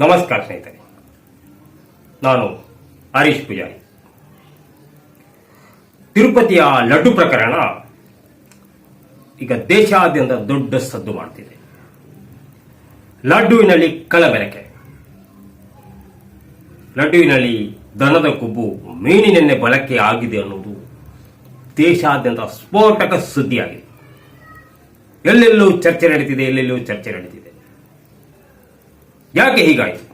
ನಮಸ್ಕಾರ ಸ್ನೇಹಿತರೆ. ನಾನು ಹರೀಶ್ ಪೂಜಾರಿ. ತಿರುಪತಿಯ ಲಡ್ಡು ಪ್ರಕರಣ ಈಗ ದೇಶಾದ್ಯಂತ ದೊಡ್ಡ ಸದ್ದು ಮಾಡ್ತಿದೆ. ಲಡ್ಡುವಿನಲ್ಲಿ ಕಲಬೆರಕೆ ಲಡ್ಡುವಿನಲ್ಲಿ ದನದ ಕೊಬ್ಬು ಮೀನಿನೆನ್ನೆ ಬಳಕೆ ಆಗಿದೆ ಅನ್ನೋದು ದೇಶಾದ್ಯಂತ ಸ್ಫೋಟಕ ಸುದ್ದಿಯಾಗಿದೆ. ಎಲ್ಲೆಲ್ಲೂ ಚರ್ಚೆ ನಡೀತಿದೆ, ಎಲ್ಲೆಲ್ಲೂ ಚರ್ಚೆ ನಡೀತಿದೆ. ಯಾಕೆ ಹೀಗಾಯಿತು?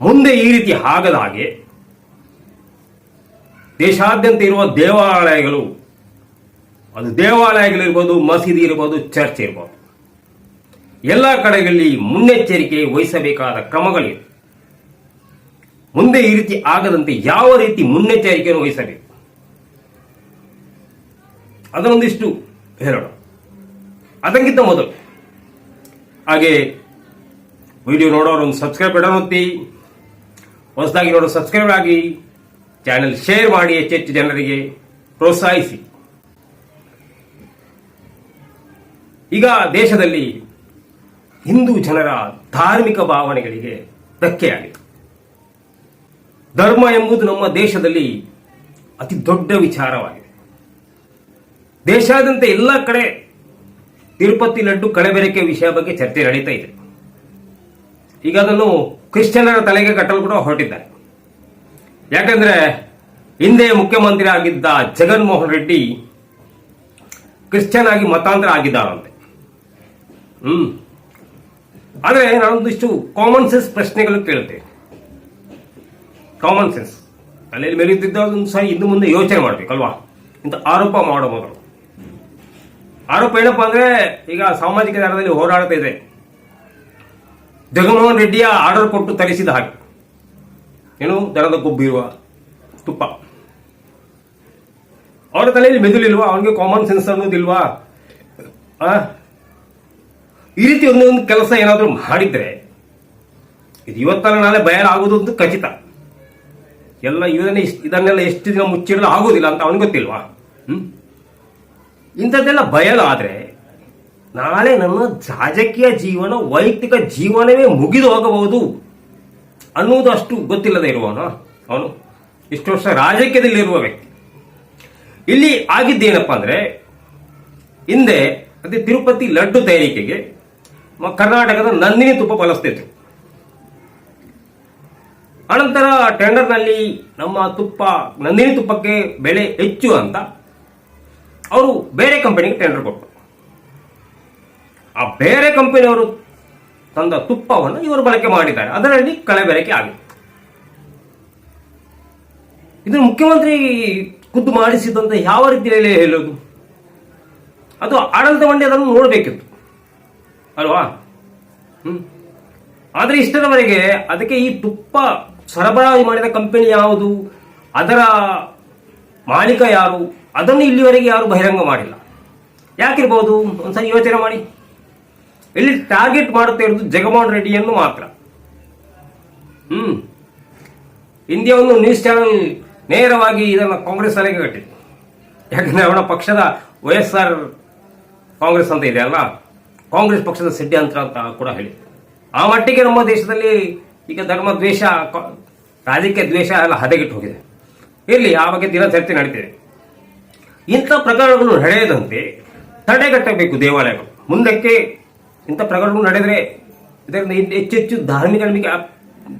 ಮುಂದೆ ಈ ರೀತಿ ಆಗದ ಹಾಗೆ ದೇಶಾದ್ಯಂತ ಇರುವ ದೇವಾಲಯಗಳು, ಅದು ದೇವಾಲಯಗಳಿರ್ಬೋದು ಮಸೀದಿ ಇರ್ಬೋದು, ಚರ್ಚ್ ಇರ್ಬೋದು. ಎಲ್ಲ ಕಡೆಗಳಲ್ಲಿ ಮುನ್ನೆಚ್ಚರಿಕೆ ವಹಿಸಬೇಕಾದ ಕ್ರಮಗಳಿವೆ. ಮುಂದೆ ಈ ರೀತಿ ಆಗದಂತೆ ಯಾವ ರೀತಿ ಮುನ್ನೆಚ್ಚರಿಕೆಯನ್ನು ವಹಿಸಬೇಕು? ಅದನ್ನೊಂದಿಷ್ಟು ಹೇಳೋಣ. ಅದಕ್ಕಿಂತ ಮೊದಲು ಹಾಗೆ ವಿಡಿಯೋ ನೋಡೋರು ಒಂದು ಸಬ್ಸ್ಕ್ರೈಬ್ ಬಟನ್ ಒತ್ತಿ ಹೊಸದಾಗಿ ನೋಡೋ ಸಬ್ಸ್ಕ್ರೈಬ್ ಆಗಿ ಚಾನೆಲ್ ಶೇರ್ ಮಾಡಿ ಹೆಚ್ಚೆಚ್ಚು ಜನರಿಗೆ ಪ್ರೋತ್ಸಾಹಿಸಿ. ಈಗ ದೇಶದಲ್ಲಿ ಹಿಂದೂ ಜನರ ಧಾರ್ಮಿಕ ಭಾವನೆಗಳಿಗೆ ಧಕ್ಕೆಯಾಗಿದೆ ಧರ್ಮ ಎಂಬುದು ನಮ್ಮ ದೇಶದಲ್ಲಿ ಅತಿ ದೊಡ್ಡ ವಿಚಾರವಾಗಿದೆ. ದೇಶಾದ್ಯಂತ ಎಲ್ಲ ಕಡೆ ತಿರುಪತಿ ಲಡ್ಡು ಕಳೆಬೆರಕೆ ವಿಷಯ ಬಗ್ಗೆ ಚರ್ಚೆ ನಡೀತಾ ಇದೆ. ಈಗ ಅದನ್ನು ಕ್ರಿಶ್ಚಿಯನ್ನರ ತಲೆಗೆ ಕಟ್ಟಲು ಕೂಡ ಹೊರಟಿದ್ದಾರೆ. ಯಾಕಂದ್ರೆ ಹಿಂದೆ ಮುಖ್ಯಮಂತ್ರಿ ಆಗಿದ್ದ ಜಗನ್ಮೋಹನ್ ರೆಡ್ಡಿ ಕ್ರಿಶ್ಚಿಯನ್ ಆಗಿ ಮತಾಂತರ ಆಗಿದ್ದಾರಂತೆ. ಹ್ಮ್. ಆದರೆ ನಾನೊಂದಿಷ್ಟು ಕಾಮನ್ ಸೆನ್ಸ್ ಪ್ರಶ್ನೆಗಳು ಕೇಳ್ತೇನೆ ಕಾಮನ್ ಸೆನ್ಸ್ ತಲೆಯಲ್ಲಿ ಮೆರೆಯುತ್ತಿದ್ದ ಸಹ ಇನ್ನು ಮುಂದೆ ಯೋಚನೆ ಮಾಡಬೇಕಲ್ವಾ ಇಂಥ ಆರೋಪ ಮಾಡೋ ಮೊದಲು. ಆರೋಪ ಏನಪ್ಪ ಅಂದ್ರೆ ಈಗ ಸಾಮಾಜಿಕ ಜಾಲದಲ್ಲಿ ಹೋರಾಡ್ತಾ ಇದೆ. ಜಗನ್ಮೋಹನ್ ರೆಡ್ಡಿಯ ಆರ್ಡರ್ ಕೊಟ್ಟು ತರಿಸಿದ ಹಾಗೆ. ಏನು? ದರದ ಕೊಬ್ಬಿರುವ ತುಪ್ಪ. ಅವರ ತಲೆಯಲ್ಲಿ ಮೆದುಳಿಲ್ವಾ ಅವನಿಗೆ ಕಾಮನ್ ಸೆನ್ಸ್ ಅನ್ನೋದಿಲ್ವಾ? ಈ ರೀತಿ ಒಂದೊಂದು ಕೆಲಸ ಏನಾದರೂ ಮಾಡಿದ್ರೆ ಇದು ಇವತ್ತಲ್ಲ ನಾಳೆ ಆಗೋದು ಅಂತ ಖಚಿತ. ಎಲ್ಲ ಇಷ್ಟ್- ಇದನ್ನೆಲ್ಲ ಎಷ್ಟು ದಿನ ಮುಚ್ಚಿಡಲು ಆಗೋದಿಲ್ಲ ಅಂತ ಅವನಿಗೆ ಗೊತ್ತಿಲ್ವಾ? ಹ್ಮ್? ಇಂಥದ್ದೆಲ್ಲ ಬಯಲಾದ್ರೆ ನಾಳೆ ನನ್ನ ರಾಜಕೀಯ ಜೀವನ, ವೈಯಕ್ತಿಕ ಜೀವನವೇ ಮುಗಿದು ಹೋಗಬಹುದು ಅನ್ನುವುದು ಅಷ್ಟು ಗೊತ್ತಿಲ್ಲದೆ ಇರುವವನು ಅವನು. ಇಷ್ಟು ವರ್ಷ ರಾಜಕೀಯದಲ್ಲಿ ಇರುವ ವ್ಯಕ್ತಿ. ಇಲ್ಲಿ ಆಗಿದ್ದೇನಪ್ಪ ಅಂದರೆ, ಹಿಂದೆ ಅದೇ ತಿರುಪತಿ ಲಡ್ಡು ತಯಾರಿಕೆಗೆ ಕರ್ನಾಟಕದ ನಂದಿನಿ ತುಪ್ಪ ಬಳಸ್ತಿತ್ತು ಅನಂತರ ಟೆಂಡರ್ನಲ್ಲಿ ನಮ್ಮ ತುಪ್ಪ, ನಂದಿನಿ ತುಪ್ಪಕ್ಕೆ ಬೆಲೆ ಹೆಚ್ಚು ಅಂತ ಅವರು ಬೇರೆ ಕಂಪನಿಗೆ ಟೆಂಡರ್ ಕೊಟ್ಟರು ಆ ಬೇರೆ ಕಂಪನಿಯವರು ತಂದ ತುಪ್ಪವನ್ನು ಇವರು ಬಳಕೆ ಮಾಡಿದ್ದಾರೆ. ಅದರಲ್ಲಿ ಕಳೆಬೆರಕೆ ಆಗಿದೆ. ಇದನ್ನು ಮುಖ್ಯಮಂತ್ರಿ ಖುದ್ದು ಮಾಡಿಸಿದಂತ ಯಾವ ರೀತಿಯಲ್ಲಿ ಹೇಳೋದು? ಅದು ಆಡಳಿತ ಮಂಡಿ ಅದನ್ನು ನೋಡಬೇಕಿತ್ತು. ಅಲ್ವಾ? ಹ್ಮ್. ಆದರೆ ಇಷ್ಟರವರೆಗೆ ಅದಕ್ಕೆ ಈ ತುಪ್ಪ ಸರಬರಾಜು ಮಾಡಿದ ಕಂಪನಿ ಯಾವುದು? ಅದರ ಮಾಲೀಕ ಯಾರು? ಅದನ್ನು ಇಲ್ಲಿವರೆಗೆ ಯಾರು ಬಹಿರಂಗ ಮಾಡಿಲ್ಲ. ಯಾಕಿರ್ಬೋದು? ಒಂದ್ಸರಿ ಯೋಚನೆ ಮಾಡಿ. ಇಲ್ಲಿ ಟಾರ್ಗೆಟ್ ಮಾಡುತ್ತಾ ಇರೋದು ಜಗಮೋಹನ್ ರೆಡ್ಡಿಯನ್ನು ಮಾತ್ರ. ಹ್ಮ್. ಇಂಡಿಯಾ ಒಂದು ನ್ಯೂಸ್ ಚಾನೆಲ್ ನೇರವಾಗಿ ಇದನ್ನು ಕಾಂಗ್ರೆಸ್ ತಲೆಗೆ ಕಟ್ಟಿದೆ. ಯಾಕಂದ್ರೆ ಅವನ ಪಕ್ಷದ ವೈ ಎಸ್ ಆರ್ ಕಾಂಗ್ರೆಸ್ ಅಂತ ಇದೆ ಅಲ್ಲ ಕಾಂಗ್ರೆಸ್ ಪಕ್ಷದ ಸಿದ್ಧಾಂತ ಅಂತ ಕೂಡ ಹೇಳಿ ಆ ಮಟ್ಟಿಗೆ ನಮ್ಮ ದೇಶದಲ್ಲಿ ಈಗ ಧರ್ಮ ದ್ವೇಷ ರಾಜಕೀಯ ದ್ವೇಷ ಎಲ್ಲ ಹದಗೆಟ್ಟು ಹೋಗಿದೆ. ಇರಲಿ, ಆ ಬಗ್ಗೆ ದಿನ ಚರ್ಚೆ ನಡೀತಿದೆ. ಇಂಥ ಪ್ರಕರಣಗಳು ನಡೆಯದಂತೆ ತಡೆಗಟ್ಟಬೇಕು ದೇವಾಲಯಗಳು. ಮುಂದಕ್ಕೆ ಇಂಥ ಪ್ರಕರಣಗಳು ನಡೆದರೆ ಇದರಿಂದ ಹೆಚ್ಚೆಚ್ಚು ಧಾರ್ಮಿಕ ನಂಬಿಕೆ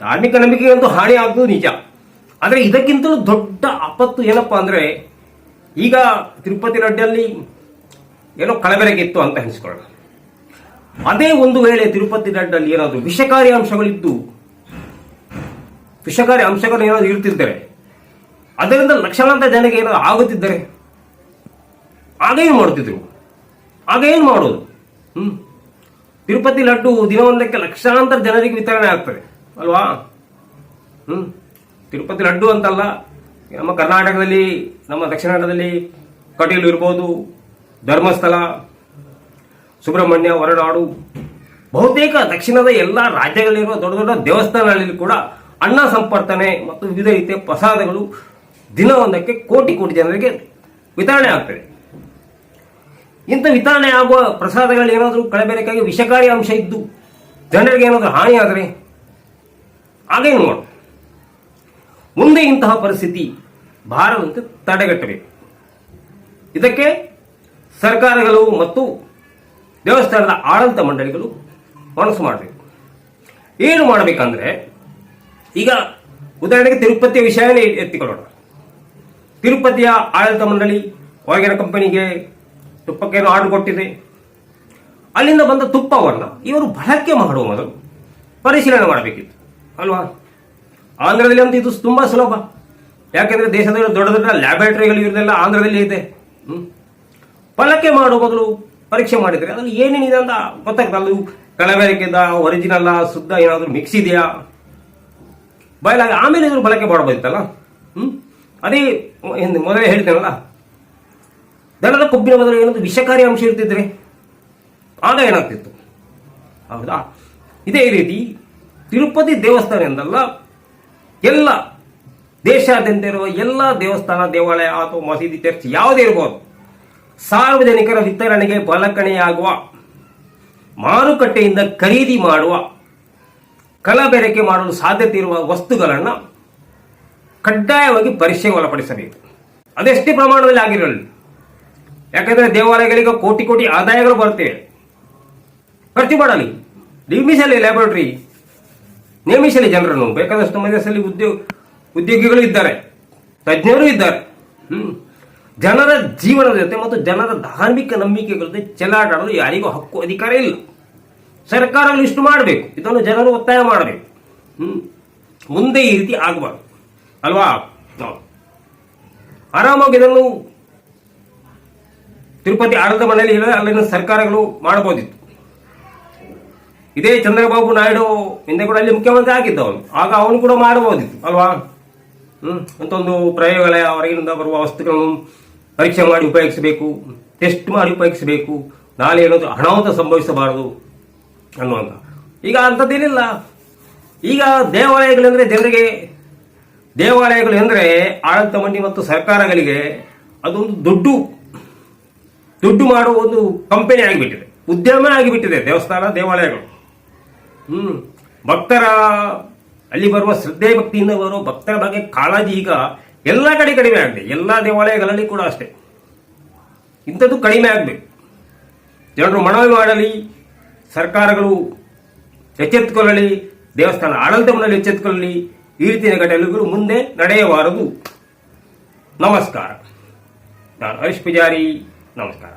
ಧಾರ್ಮಿಕ ನಂಬಿಕೆ ಅಂತೂ ಹಾನಿ ಆಗುವುದು ನಿಜ. ಆದರೆ ಇದಕ್ಕಿಂತಲೂ ದೊಡ್ಡ ಆಪತ್ತು ಏನಪ್ಪ ಅಂದರೆ ಈಗ ತಿರುಪತಿ ರೆಡ್ಡಿಯಲ್ಲಿ ಏನೋ ಕಳಬೆರಗಿತ್ತು ಅಂತ ಅನಿಸ್ಕೊಳ್ಳೋಣ ಅದೇ ಒಂದು ವೇಳೆ ತಿರುಪತಿ ರೆಡ್ಡಲ್ಲಿ ಏನಾದರೂ ವಿಷಕಾರಿ ಅಂಶಗಳಿದ್ದು, ವಿಷಕಾರಿ ಅಂಶಗಳು ಏನಾದರೂ ಇರ್ತಿದ್ದರೆ ಅದರಿಂದ ಲಕ್ಷಣಾಂತರ ಜನಕ್ಕೆ ಏನಾದರೂ ಆಗುತ್ತಿದ್ದರೆ ಆಗೇನು ಮಾಡ್ತಿದ್ರು. ಆಗ ಏನು ಮಾಡೋದು? ಹ್ಮ್. ತಿರುಪತಿ ಲಡ್ಡು ದಿನವೊಂದಕ್ಕೆ ಲಕ್ಷಾಂತರ ಜನರಿಗೆ ವಿತರಣೆ ಆಗ್ತದೆ. ಅಲ್ವಾ? ಹ್ಮ್. ತಿರುಪತಿ ಲಡ್ಡು ಅಂತಲ್ಲ, ನಮ್ಮ ಕರ್ನಾಟಕದಲ್ಲಿ, ನಮ್ಮ ದಕ್ಷಿಣ ಕನ್ನಡದಲ್ಲಿ ಕಟೀಲು ಇರ್ಬೋದು, ಧರ್ಮಸ್ಥಳ, ಸುಬ್ರಹ್ಮಣ್ಯ, ಹೊರನಾಡು, ಬಹುತೇಕ ದಕ್ಷಿಣದ ಎಲ್ಲ ರಾಜ್ಯಗಳಲ್ಲಿರುವ ದೊಡ್ಡ ದೊಡ್ಡ ದೇವಸ್ಥಾನಗಳಲ್ಲಿ ಕೂಡ ಅನ್ನ ಸಂಪರ್ತನೆ ಮತ್ತು ವಿವಿಧ ರೀತಿಯ ಪ್ರಸಾದಗಳು ದಿನವೊಂದಕ್ಕೆ ಕೋಟಿ ಕೋಟಿ ಜನರಿಗೆ ವಿತರಣೆ ಆಗ್ತದೆ. ಇಂಥ ವಿತರಣೆ ಆಗುವ ಪ್ರಸಾದಗಳು ಏನಾದರೂ ಕಳಬೇರೆಕಾಗಿ ವಿಷಕಾರಿ ಅಂಶ ಇದ್ದು ಜನರಿಗೆ ಏನಾದರೂ ಹಾನಿ ಆದರೆ ಆಗೇನು ಮಾಡು ಮುಂದೆ ಇಂತಹ ಪರಿಸ್ಥಿತಿ ಬಾರದಂತೆ ತಡೆಗಟ್ಟಬೇಕು. ಇದಕ್ಕೆ ಸರ್ಕಾರಗಳು ಮತ್ತು ದೇವಸ್ಥಾನದ ಆಡಳಿತ ಮಂಡಳಿಗಳು ಮನಸ್ಸು ಮಾಡಬೇಕು. ಏನು ಮಾಡಬೇಕಂದ್ರೆ, ಈಗ ಉದಾಹರಣೆಗೆ ತಿರುಪತಿಯ ವಿಷಯನೇ ಎತ್ತಿಕೊಳ್ಳೋಣ. ತಿರುಪತಿಯ ಆಡಳಿತ ಮಂಡಳಿ ಹೊರಗಿನ ಕಂಪನಿಗೆ ತುಪ್ಪಕ್ಕೇನೋ ಆರ್ಡರ್ ಕೊಟ್ಟಿದೆ. ಅಲ್ಲಿಂದ ಬಂದ ತುಪ್ಪವನ್ನು ಇವರು ಬಳಕೆ ಮಾಡುವ ಮೊದಲು ಪರಿಶೀಲನೆ ಮಾಡಬೇಕಿತ್ತು. ಅಲ್ವಾ? ಆಂಧ್ರದಲ್ಲಿ ಅಂತ ಇದು ತುಂಬಾ ಸುಲಭ. ಯಾಕೆಂದ್ರೆ ದೇಶದ ದೊಡ್ಡ ದೊಡ್ಡ ಲ್ಯಾಬೊರೇಟರಿಗಳು ಇರೋದೆಲ್ಲ ಆಂಧ್ರದಲ್ಲಿ ಇದೆ. ಬಳಕೆ ಮಾಡುವ ಮೊದಲು ಪರೀಕ್ಷೆ ಮಾಡಿದರೆ ಅದ್ರಲ್ಲಿ ಏನೇನಿದೆ ಅಂತ ಗೊತ್ತಾಗ್ತದೆ. ಅದು ಕಲಬೆರಕೆದ ಒರಿಜಿನಲ್ ಶುದ್ಧ ಏನಾದರೂ ಮಿಕ್ಸ್ ಇದೆಯಾ? ಬಯಲಾಗಿ ಆಮೇಲೆ ಇದ್ರ ಬಳಕೆ ಮಾಡಬಹುದಿತ್ತಲ್ಲ? ಹ್ಮ್? ಅದೇ ಮೊದಲೇ ಹೇಳ್ತೇನಲ್ಲ ದನದ ಕೊಬ್ಬಿನ ಬದಲು ಏನೊಂದು ವಿಷಕಾರಿ ಅಂಶ ಇರ್ತಿದ್ರೆ ಆಗ ಏನಾಗ್ತಿತ್ತು? ಹೌದಾ? ಇದೇ ರೀತಿ ತಿರುಪತಿ ದೇವಸ್ಥಾನ ಎಂದಲ್ಲ, ಎಲ್ಲ ದೇಶಾದ್ಯಂತ ಇರುವ ಎಲ್ಲ ದೇವಸ್ಥಾನ, ದೇವಾಲಯ ಅಥವಾ ಮಸೀದಿ, ಚರ್ಚ್ ಯಾವುದೇ ಇರಬಹುದು ಸಾರ್ವಜನಿಕರ ವಿತರಣೆಗೆ ಬಲಕಣೆಯಾಗುವ, ಮಾರುಕಟ್ಟೆಯಿಂದ ಖರೀದಿ ಮಾಡುವ, ಕಲಬೆರಕೆ ಮಾಡಲು ಸಾಧ್ಯತೆ ಇರುವ ವಸ್ತುಗಳನ್ನು ಕಡ್ಡಾಯವಾಗಿ ಪರೀಕ್ಷೆಗೆ ಒಳಪಡಿಸಬೇಕು ಅದೆಷ್ಟೇ ಪ್ರಮಾಣದಲ್ಲಿ ಆಗಿರಲಿ. ಯಾಕಂದ್ರೆ ದೇವಾಲಯಗಳಿಗೆ ಕೋಟಿ ಕೋಟಿ ಆದಾಯಗಳು ಬರ್ತವೆ ಖರ್ಚು ಮಾಡಲಿ. ನಿರ್ಮಿಸಲಿ ಲ್ಯಾಬೊರೇಟರಿ ನೇಮಿಸಲಿ ಜನರನ್ನು. ಬೇಕಾದಷ್ಟು ಮಂದಿಯಲ್ಲಿ ಉದ್ಯೋಗ ಉದ್ಯೋಗಿಗಳು ಇದ್ದಾರೆ. ತಜ್ಞರು ಇದ್ದಾರೆ. ಜನರ ಜೀವನದ ಜೊತೆ ಮತ್ತು ಜನರ ಧಾರ್ಮಿಕ ನಂಬಿಕೆಗಳ ಜೊತೆ ಚೆಲ್ಲಾಡಲು ಯಾರಿಗೂ ಹಕ್ಕು ಅಧಿಕಾರ ಇಲ್ಲ. ಸರ್ಕಾರ ಇಷ್ಟು ಮಾಡಬೇಕು. ಇದನ್ನು ಜನರು ಒತ್ತಾಯ ಮಾಡಬೇಕು. ಮುಂದೆ ಈ ರೀತಿ ಆಗಬಾರ್ದು. ಅಲ್ವಾ. ಆರಾಮಾಗಿ ಇದನ್ನು ತಿರುಪತಿ ಆಡಳಿತ ಮಂಡಳಿ ಹೇಳಿದ್ರೆ ಅಲ್ಲಿನ ಸರ್ಕಾರಗಳು ಮಾಡಬಹುದಿತ್ತು ಇದೇ ಚಂದ್ರಬಾಬು ನಾಯ್ಡು ಹಿಂದೆ ಕೂಡ ಅಲ್ಲಿ ಮುಖ್ಯಮಂತ್ರಿ ಆಗಿದ್ದ ಅವನು ಆಗ ಅವನು ಕೂಡ ಮಾಡಬಹುದಿತ್ತು ಅಲ್ವಾ? ಹ್ಮ್ ಅಂತ ಒಂದು ಪ್ರಯೋಗಾಲಯ ಹೊರಗಿನಿಂದ ಬರುವ ವಸ್ತುಗಳನ್ನು ಪರೀಕ್ಷೆ ಮಾಡಿ ಉಪಯೋಗಿಸಬೇಕು, ಟೆಸ್ಟ್ ಮಾಡಿ ಉಪಯೋಗಿಸಬೇಕು, ನಾಳೆ ಏನಾದರೂ ಅನಾಹುತ ಸಂಭವಿಸಬಾರದು ಅನ್ನುವಂಥ ಈಗ ಅಂಥದ್ದೇನಿಲ್ಲ. ಈಗ ದೇವಾಲಯಗಳೆಂದರೆ ಜನರಿಗೆ, ದೇವಾಲಯಗಳು ಎಂದರೆ ಆಡಳಿತ ಮಂಡಿ ಮತ್ತು ಸರ್ಕಾರಗಳಿಗೆ ಅದೊಂದು ದುಡ್ಡು ದುಡ್ಡು ಮಾಡುವ ಒಂದು ಕಂಪನಿ ಆಗಿಬಿಟ್ಟಿದೆ. ಉದ್ಯಮ ಆಗಿಬಿಟ್ಟಿದೆ, ದೇವಸ್ಥಾನ, ದೇವಾಲಯಗಳು. ಹ್ಮ್. ಭಕ್ತರ, ಅಲ್ಲಿ ಬರುವ ಶ್ರದ್ಧೆ ಭಕ್ತಿಯಿಂದ ಬರುವ ಭಕ್ತರ ಬಗ್ಗೆ ಕಾಳಜಿ ಈಗ ಎಲ್ಲ ಕಡೆ ಕಡಿಮೆ ಆಗಿದೆ. ಎಲ್ಲ ದೇವಾಲಯಗಳಲ್ಲಿ ಕೂಡ ಅಷ್ಟೇ. ಇಂಥದ್ದು ಕಡಿಮೆ ಆಗಬೇಕು. ಜನರು ಮನವಿ ಮಾಡಲಿ ಸರ್ಕಾರಗಳು ಎಚ್ಚೆತ್ತುಕೊಳ್ಳಲಿ, ದೇವಸ್ಥಾನ ಆಡಳಿತ ಮನೆಯಲ್ಲಿ ಎಚ್ಚೆತ್ತುಕೊಳ್ಳಲಿ, ಈ ರೀತಿಯ ಘಟನೆಗಳು ಮುಂದೆ ನಡೆಯಬಾರದು. ನಮಸ್ಕಾರ. ನಾನು ಹರೀಶ್ ಪೂಜಾರಿ. ನಮಸ್ಕಾರ